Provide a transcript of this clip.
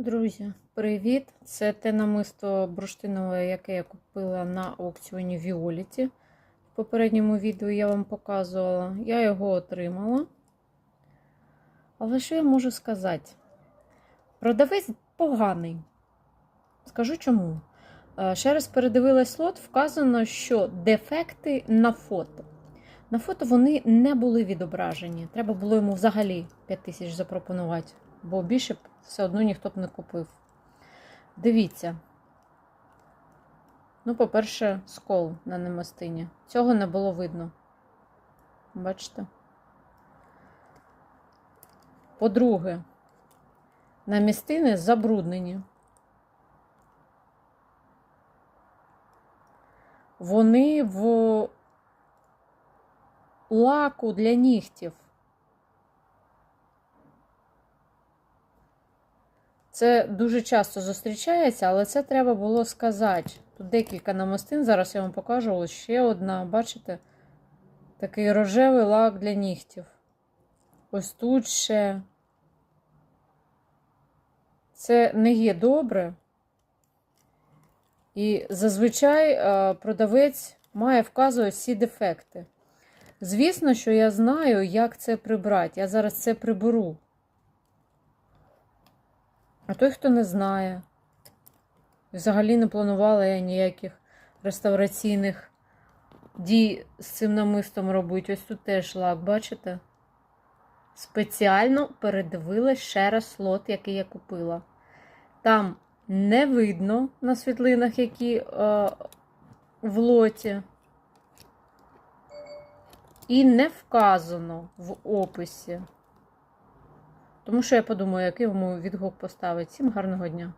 Друзі, привіт! Це те намисто бурштинове, яке я купила на аукціоні Віоліті. В попередньому відео я вам показувала. Я його отримала. Але що я можу сказати? Продавець поганий. Скажу чому. Е, Ще раз передивилась лот, вказано, що дефекти на фото. На фото вони не були відображені. Треба було йому взагалі 5 тисяч запропонувати, бо більше б все одно ніхто б не купив. Дивіться. Ну, по-перше, скол на намистині. Цього не було видно. Бачите? По-друге, намістини забруднені. Вони в лаку для нігтів. Це дуже часто зустрічається, але це треба було сказати. Тут декілька намистин, зараз я вам покажу. Ось ще одна, бачите? Такий рожевий лак для нігтів. Ось тут ще. Це не є добре. І зазвичай е, продавець має вказувати всі дефекти. Звісно, що я знаю, як це прибрати. Я зараз це приберу. А той, хто не знає, взагалі не планувала я ніяких реставраційних дій з цим намистом робити. Ось тут теж лак, бачите? Спеціально передивилась ще раз слот, який я купила. Там не видно на світлинах, які е, в лоті. І не вказано в описі. Тому що я подумаю, який йому відгук поставить. Всім гарного дня!